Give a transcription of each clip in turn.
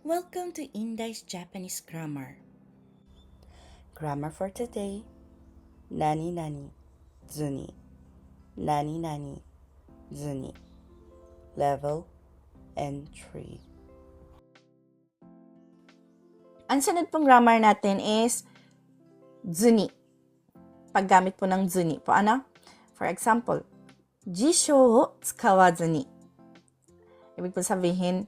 Welcome to Indai's Japanese Grammar. Grammar for today. Nani nani, zuni. Nani nani, zuni. Level entry. Ang sunod pong grammar natin is zuni. Paggamit po ng zuni po, ano? For example, jisho o tsukawazuni. Ibig po sabihin,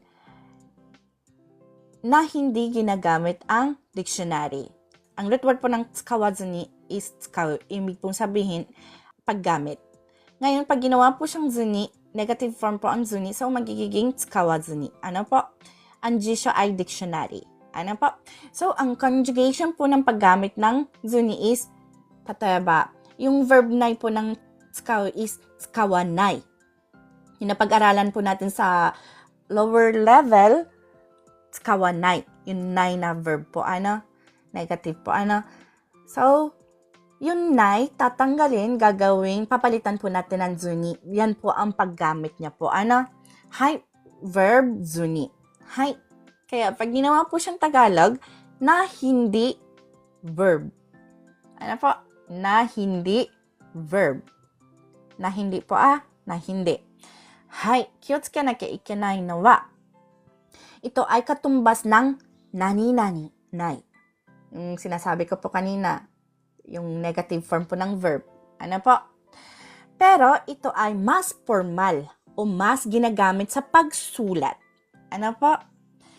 na hindi ginagamit ang dictionary. Ang root word po ng tsukawazuni is tsukaw. Ibig pong sabihin, paggamit. Ngayon, pag ginawa po siyang zuni, negative form po ang zuni, so magiging tsukawazuni. Ano po? Ang jisho ay dictionary. Ano po? So, ang conjugation po ng paggamit ng zuni is tatayaba. Yung verb nai po ng tsukaw is tsukawanai. Yung napag-aralan po natin sa lower level, tsukawanai. Yung nai na verb po, ano? Negative po, ano? So, yung nai, tatanggalin, gagawin, papalitan po natin ng zuni. Yan po ang paggamit niya po, ano? Hai, verb, zuni. Hai. Kaya, pag ginawa po siyang Tagalog, na hindi verb. Ano po? Na hindi verb. Na hindi po ah, na hindi. Hai, kiyotsuke na ikenai no wa. Ito ay katumbas ng nani-nani, nai. Yung sinasabi ko po kanina, yung negative form po ng verb. Ano po? Pero ito ay mas formal o mas ginagamit sa pagsulat. Ano po?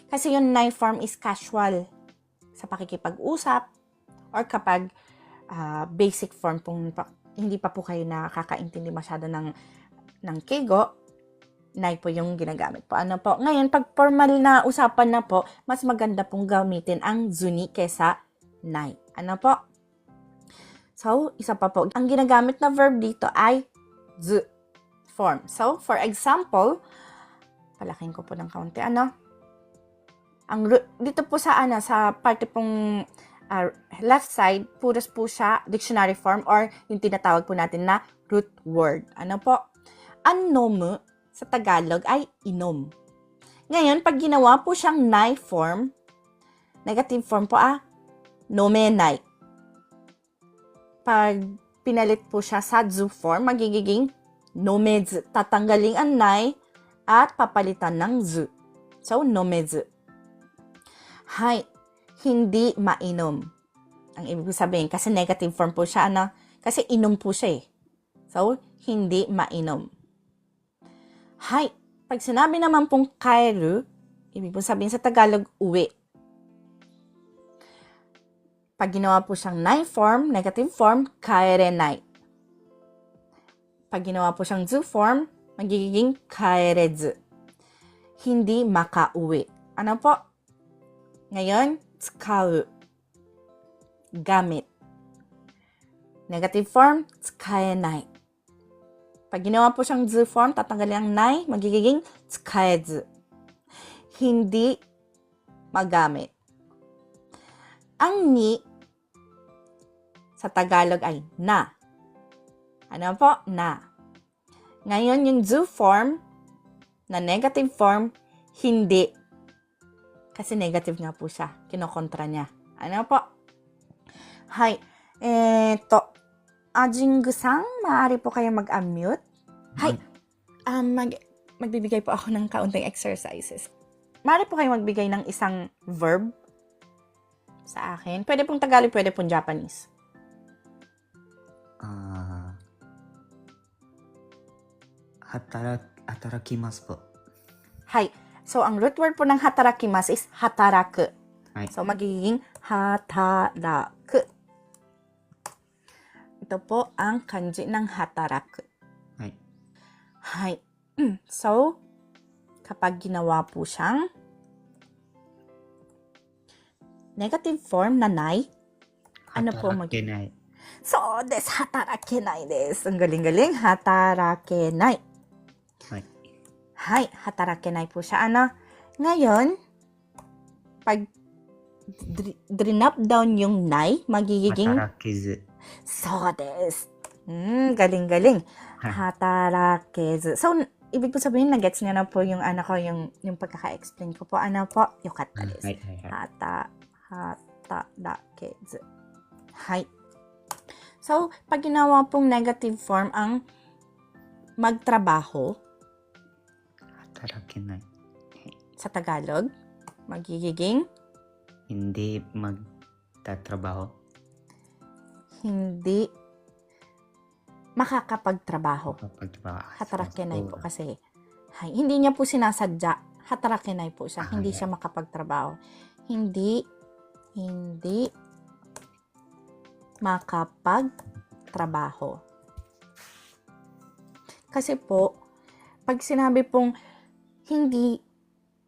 Kasi yung nai form is casual sa pakikipag-usap or kapag ah, basic form pong hindi pa po kayo nakakaintindi masyado ng ng kego, nai po yung ginagamit po. Ano po? Ngayon, pag formal na usapan na po, mas maganda pong gamitin ang zuni kesa nai. Ano po? So, isa pa po. Ang ginagamit na verb dito ay z form. So, for example, palaking ko po ng kaunti. Ano? Ang dito po sa ano sa parte pong ah, left side, puros po siya dictionary form or yung tinatawag po natin na root word. Ano po? Anom sa Tagalog ay inom. Ngayon, pag ginawa po siyang nai form, negative form po ah, nomenai. Pag pinalit po siya sa zu form, magiging nomez. Tatanggaling ang nai at papalitan ng zu. So, nomez. Hay, hindi mainom. Ang ibig sabihin, kasi negative form po siya, ano? Kasi inom po siya eh. So, hindi mainom. Hay, pag sinabi naman pong kairu, ibig po sabihin sa Tagalog, uwi. Pag ginawa po siyang nai form, negative form, kaerenai. Pag ginawa po siyang zu form, magiging kaerezu. Hindi makauwi. Ano po? Ngayon, tsukau. Gamit. Negative form, tsukaenai. Pag ginawa po siyang zu form, tatanggalin ang nai, magiging tsukaezu. Hindi magamit. Ang ni sa Tagalog ay na. Ano po? Na. Ngayon, yung zu form na negative form, hindi kasi negative nga po siya. Kinokontra niya. Ano po? Hay. Eto. Ajing Gusang, maaari po kayong mag-unmute? Hi. Um, mag magbibigay po ako ng kaunting exercises. Maaari po kayong magbigay ng isang verb sa akin. Pwede pong Tagalog, pwede pong Japanese. Ah. hatarak, hatarakimasu po. Hi. So, ang root word po ng hatarakimasu is hataraku. Hi. So, magiging hataraku ito po ang kanji ng hataraku. Hai. Hai. Mm. So, kapag ginawa po siyang negative form na nai, ano po magiging? So, des, hatarakenai des. Ang galing-galing, hatarakenai. Hai. Hai, hatarakenai po siya. Ano? Ngayon, pag drinap down yung nai, magiging... Hatarakizu. 働けず。 so des. Hmm, galing-galing. Hay. Hatarakezu. So, ibig po sabihin, nagets niya na po yung ano ko, yung, yung pagkaka-explain ko po. Ano po? Yokatta は desu. いはいはい。はた、はたらけず。はい。So, pag ginawa pong negative form ang magtrabaho 働けない。 sa Tagalog, magiging Hindi magtatrabaho. hindi makakapagtrabaho. Makakapagtrabaho. Hatarakinay po kasi. Hay, hindi niya po sinasadya. Hatarakinay po siya. Ah, hindi yeah. siya makapagtrabaho. Hindi, hindi makapagtrabaho. Kasi po, pag sinabi pong hindi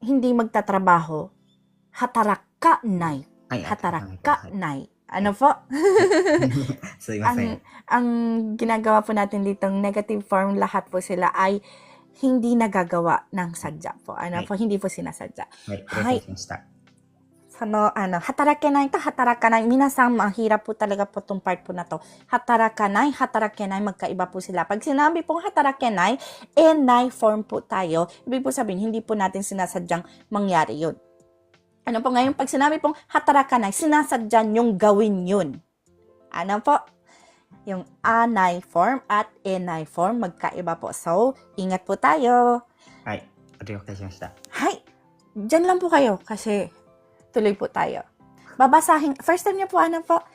hindi magtatrabaho, hatarak ka nay. Ay, nay いませ ang ん。 ang ginagawa po natin ditong negative form, lahat po sila ay hindi nagagawa ng sadya po. Ano Right. po, hindi po sinasadya. はい。失礼しました。 So, no, ano, hatarakenay to, hatarakanay. Minasang mahirap po talaga po tong part po na to. Hatarakanay, hatarakenay, magkaiba po sila. Pag sinabi pong hatarakenay, enay form po tayo. Ibig po sabihin, hindi po natin sinasadyang mangyari yun. Ano po ngayon, pag sinabi pong hatarakanay, sinasadya niyong gawin yun. Ano po? Yung anay form at enai form, magkaiba po. So, ingat po tayo. Ay, adiyo kayo siya. Hay, dyan lang po kayo kasi tuloy po tayo. Babasahin, first time niyo po, ano po,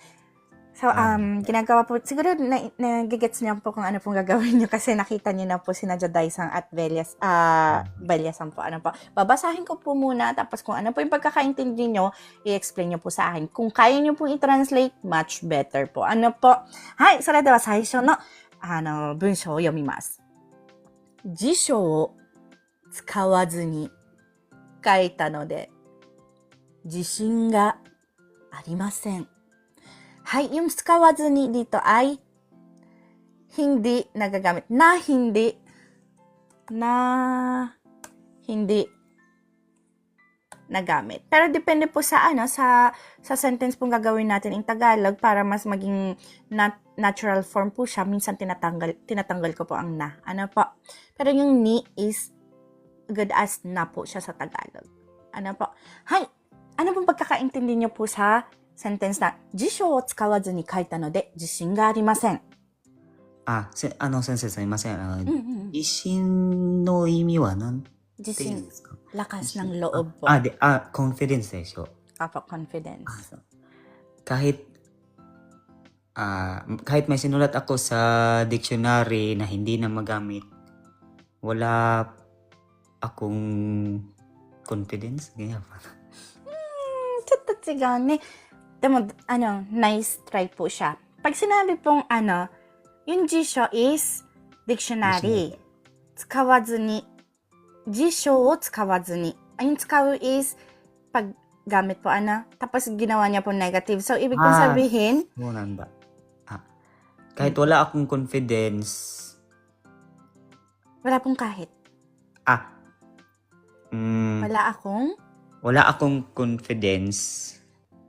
So, Ah. um, ginagawa po, siguro na, nagigets niyo po kung ano pong gagawin niyo kasi nakita niyo na po si Jadaisang at Belias, ah, Beliasan po, ano po. Babasahin ko po muna, tapos kung ano po yung pagkakaintindi niyo, i-explain niyo po sa akin. Kung kaya niyo po i-translate, much better po. Ano po? Hay, それでは最初の、あの、文章を読みます。辞書を使わずに書いたので、自信がありません。 はい、yung 使わずに dito ay hindi nagagamit. Na hindi. Na hindi nagamit. Pero depende po sa ano sa sa sentence pong gagawin natin in Tagalog para mas maging nat- natural form po siya. Minsan tinatanggal tinatanggal ko po ang na. Ano po? Pero yung ni is good as na po siya sa Tagalog. Ano po? Hay, ano pong pagkakaintindi niyo po sa センテンスさ、辞書を使わずに書いたので自信がありません。あ、せあの先生すみません。自、う、信、の意味は何自信。ラカスナンロオボ。あ、で、あ、コンフィデンスでしょう。あ、フォコンフィデンス。かへ、あ、かへ、めしのらたこさ、ディクショナリー、なへんディナマガミ。わら、あこん、コンフィデンスゲーファン。うーん、ちょっと違うね。Demo, ano, nice try po siya. Pag sinabi pong ano, yung jisho is dictionary. Tsukawazu ni. Jisho o tsukawazu ni. Yung tsukaw is pag gamit po ano, tapos ginawa niya po negative. So, ibig pong ah, sabihin, mo ba? Ah, kahit wala akong confidence, wala pong kahit. Ah. Mm, Wala akong, wala akong confidence.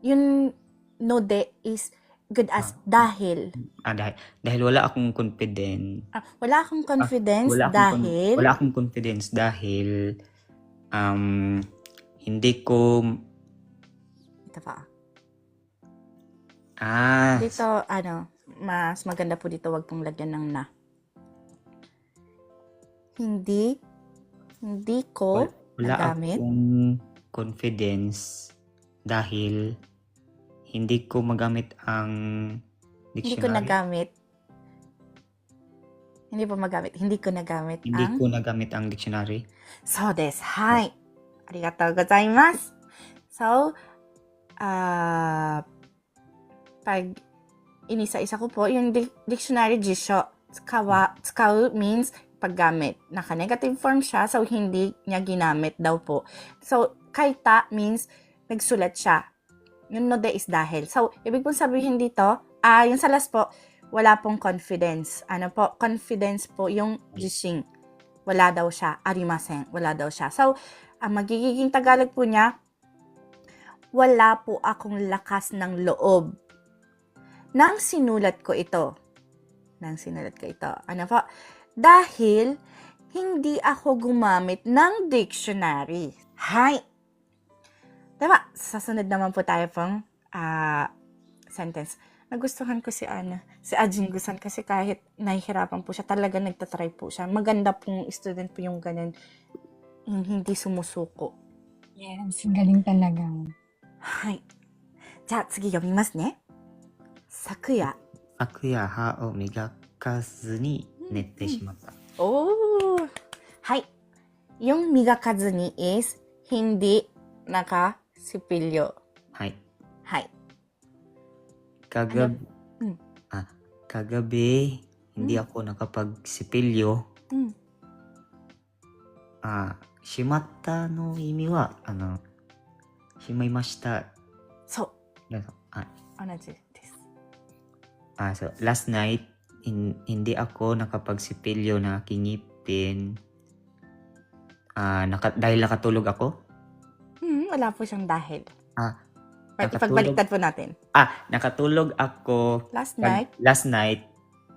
yun no de is good as dahil. ah, dahil, dahil wala akong confidence Ah, wala akong confidence wala akong, con- dahil wala akong confidence dahil um, hindi ko ito pa. ah Dito, ano, mas maganda po dito, wag pong lagyan ng na. Hindi, hindi ko, wala nagamit? akong confidence dahil hindi ko magamit ang hindi ko dictionary. nagamit. Hindi po magamit. Hindi ko nagamit Hindi ang... ko nagamit ang dictionary. So des. Hi. Arigatou gozaimasu. So, ah pag inisa-isa ko po, yung di- dictionary jisho, tsukawa, tsukau means paggamit. Naka-negative form siya, so hindi niya ginamit daw po. So, kaita means nagsulat siya. Yung node is dahil. So, ibig pong sabihin dito, ah, yung sa last po, wala pong confidence. Ano po? Confidence po yung jishin. Wala daw siya. Arimasen. Wala daw siya. So, ang magiging Tagalog po niya, wala po akong lakas ng loob. Nang sinulat ko ito. Nang sinulat ko ito. Ano po? Dahil hindi ako gumamit ng dictionary. Hi! Diba? Sasunod naman po tayo pong ah, sentence. Nagustuhan ko si Ana. Si Ajin Gusan kasi kahit nahihirapan po siya, talaga nagtatry po siya. Maganda pong student po yung ganun. Yung hindi sumusuko. Yes, galing talaga. はい。じゃあ次読みますね。昨夜。昨夜歯を磨かずに寝てしまった。 Oh! Hay. Yung migakazu ni is hindi nakasipilyo. はい。 Hay. Kagab... Mm. Ah, kagabi, hindi Mm. ako nakapagsipilyo. Mm. Ah, shimatta no imi wa, ano, shimaimashita. So, Ah, 同じです。 ah, so, last night, hin- hindi ako nakapagsipilyo ng aking ngipin. Ah, naka, dahil nakatulog ako. wala po siyang dahil. Ah, But nakatulog- ipagbaliktad po natin. Ah, nakatulog ako Last pag- night, last night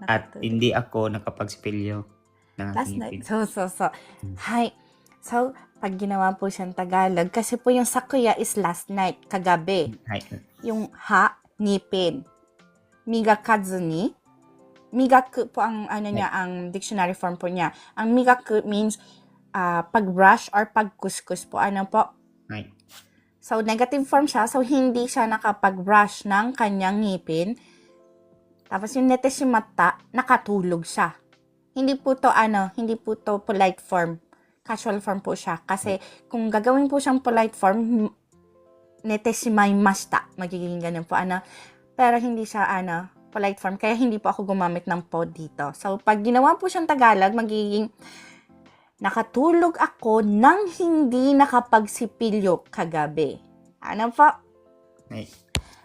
at hindi ako nakapagsipilyo ng Last night. So, so, so. Hmm. Hi. So, pag ginawa po siyang Tagalog, kasi po yung sakuya is last night, kagabi. Hmm, hi. Yung ha, nipin. Migakadzu ni. Migaku po ang, ano niya, ang dictionary form po niya. Ang migaku means ah, pagbrush or pagkuskus po. Ano po? Hi. So, negative form siya. So, hindi siya nakapag-brush ng kanyang ngipin. Tapos, yung neteshimata, nakatulog siya. Hindi po to, ano, hindi po to polite form. Casual form po siya. Kasi, kung gagawin po siyang polite form, neteshimaimashita. Magiging ganun po, ano. Pero, hindi siya, ano, polite form. Kaya, hindi po ako gumamit ng po dito. So, pag ginawa po siyang Tagalog, magiging Nakatulog ako nang hindi nakapagsipilyo kagabi. Ano po? はい。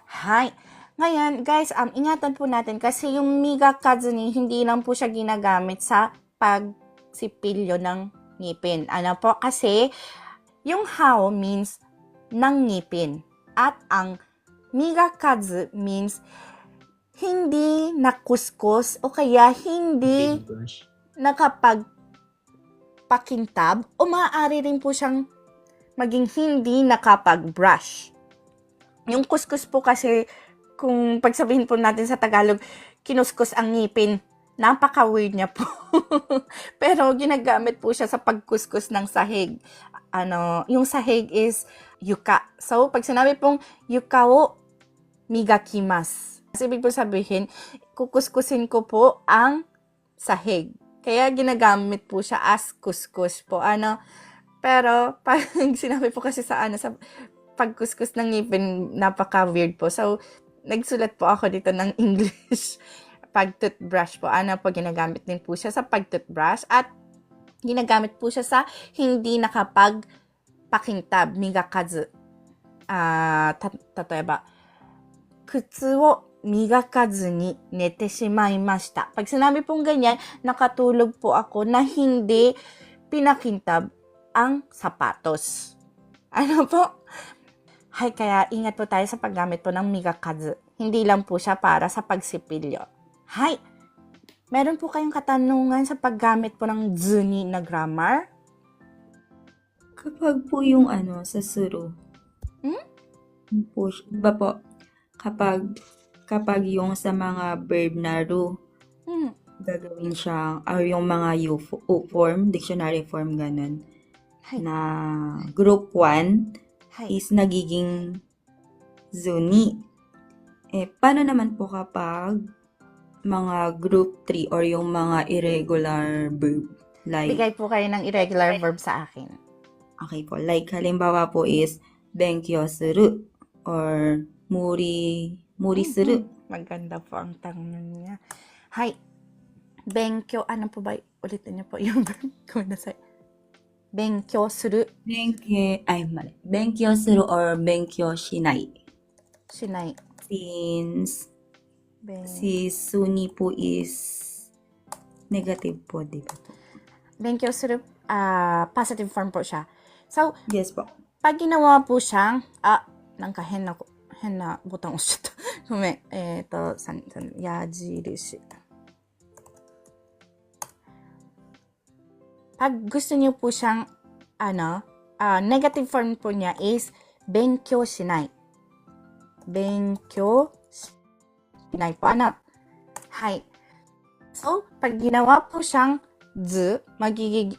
Hi. Ngayon, guys, um, ingatan po natin kasi yung miga kazuni, hindi lang po siya ginagamit sa pagsipilyo ng ngipin. Ano po? Kasi, yung how means ng ngipin. At ang miga kazu means hindi nakuskus o kaya hindi Brush. Nakapag pakintab o maaari rin po siyang maging hindi nakapag-brush. Yung kuskus po kasi, kung pagsabihin po natin sa Tagalog, kinuskus ang ngipin, napaka-weird niya po. Pero ginagamit po siya sa pagkuskus ng sahig. Ano, yung sahig is yuka. So, pag sinabi pong yuka o migakimas. Kasi ibig po sabihin, kukuskusin ko po ang sahig. Kaya ginagamit po siya as kuskus po. Ano? Pero pag sinabi po kasi sa ano sa pagkuskus ng ngipin, napaka-weird po. So, nagsulat po ako dito ng English. pag toothbrush po. Ano po, ginagamit din po siya sa pag toothbrush. At ginagamit po siya sa hindi nakapag pakintab, migakazu. Ah, ta- tatayaba. Kutsu wo migakazu ni nete shimaimashita. Pag sinabi pong ganyan, nakatulog po ako na hindi pinakintab ang sapatos. Ano po? Hay, kaya ingat po tayo sa paggamit po ng migakazu. Hindi lang po siya para sa pagsipilyo. Hay, meron po kayong katanungan sa paggamit po ng zuni na grammar? Kapag po yung ano, sa suru. Hmm? Po, ba po, kapag, kapag yung sa mga verb na ru, Hmm. gagawin siyang, or yung mga U, U form, dictionary form, ganun, Hay, na group 1 hay. is nagiging zuni. Eh, paano naman po kapag mga group 3 or yung mga irregular verb? Like, Bigay po kayo ng irregular verb sa akin. Okay po. Like, halimbawa po is, benkyo suru or muri, muri suru. Maganda po ang tanong niya. Hay, benkyo, ano po ba? Ulitin niyo po yung verb. Kumanasay. Benkyo suru, Benkyo, ay, mali. Benkyo suru or benkyo shinai. shinai. Since, Ben, si suni po is negative po, di ba po? benkyo suru, ah, positive form po siya. So, Yes po. pag ginawa po siyang, ah,なんか 変なこ、変なボタン押しちゃった。ごめん。えっ、と、さん、さん、矢印。 pag gusto niyo po siyang, ano, ah, negative form po niya is, 勉強しない。勉強しないpo, ano? Hi. So, pag ginawa po siyang z, magiging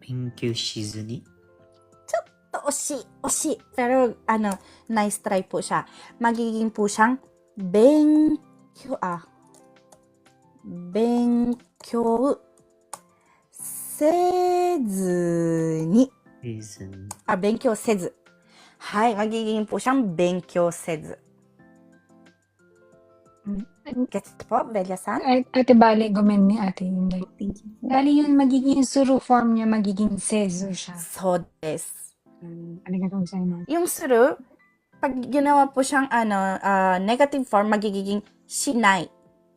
勉強しずに Oshi, oshi. Pero ano, nice try po siya. Magiging po siyang Benkyo, ah. Benkyo sezu ni. Season. Ah, benkyo sezu. Hai, magiging po siyang benkyo sezu. Mm. Gets po, Bella-san? At, ate Bale, gumen ni ate Inday. Thank you. Bali yun, magiging suru form niya, magiging sezu siya. So des. Um, arigatou gozaimasu. Yung suru, pag ginawa po siyang ano, ah, negative form, magiging shinai.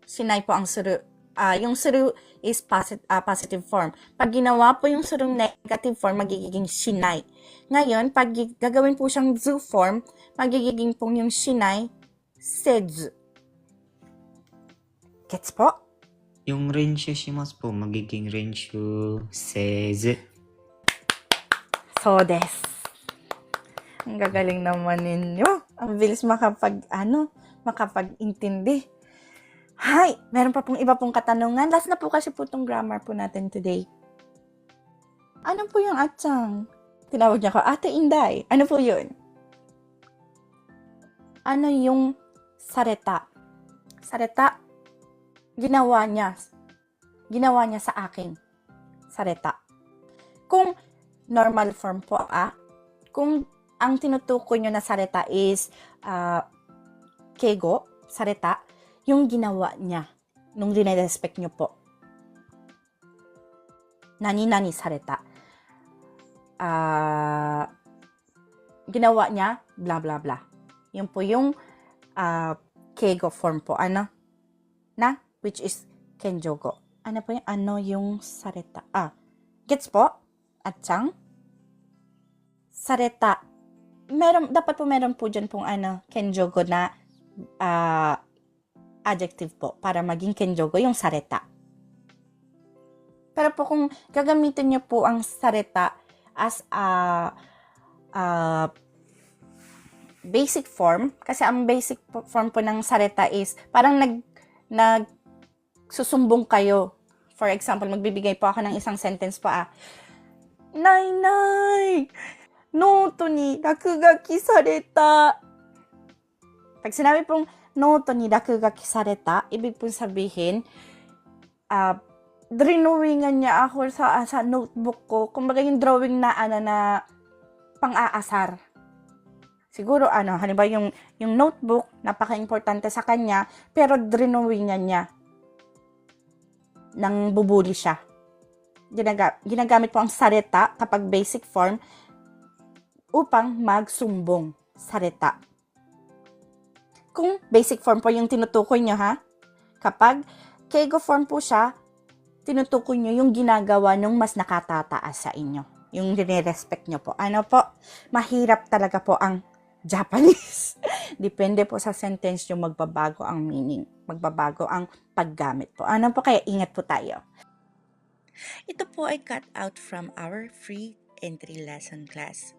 Shinai po ang suru. Ah, yung suru is posit- ah, positive form. Pag ginawa po yung suru negative form, magiging shinai. Ngayon, pag gi- gagawin po siyang zu form, magiging po yung shinai, sezu. Gets po? Yung renshu shimasu po, magiging renshu seizu. So des. Ang gagaling naman ninyo. Ang bilis makapag, ano, makapag-intindi. Hi! Meron pa pong iba pong katanungan. Last na po kasi po itong grammar po natin today. Ano po yung atsang? Tinawag niya ko, Ate Inday. Ano po yun? Ano yung sareta? Sareta, ginawa niya. Ginawa niya sa akin. Sareta. Kung normal form po, ah, kung ang tinutukoy nyo na sareta is ah, kego, sareta, yung ginawa niya nung dinirespect nyo po. Nani-nani sareta. Ah, ginawa niya, blah blah blah. Yun po yung ah, kego form po. Ano? Na? Which is kenjogo. Ano po yung, ano yung sareta? Ah, gets po? At sang? Sareta. Meron, dapat po meron po dyan pong ano, kenjogo na ah, adjective po para maging kenjogo yung sareta. Pero po kung gagamitin niyo po ang sareta as a, a basic form, kasi ang basic form po ng sareta is parang nag, nag susumbong kayo. For example, magbibigay po ako ng isang sentence po ah. Nay, nay! Noto ni rakugaki sareta. Pag sinabi pong noto ni rakugaki sareta, ibig pong sabihin, ah, drawingan niya ako sa, sa notebook ko. Kumbaga yung drawing na, ano, na pang-aasar. Siguro, ano, halimbawa yung, yung notebook, napaka-importante sa kanya, pero drawingan niya nang bubuli siya. Ginaga- ginagamit po ang sareta kapag basic form upang magsumbong. Sareta. Kung basic form po yung tinutukoy nyo ha, kapag kego form po siya, tinutukoy nyo yung ginagawa nung mas nakatataas sa inyo. Yung dinirespect nyo po. Ano po, mahirap talaga po ang Japanese. Depende po sa sentence yung magbabago ang meaning. Magbabago ang paggamit po. Ano po kaya ingat po tayo. Ito po ay cut out from our free entry lesson class.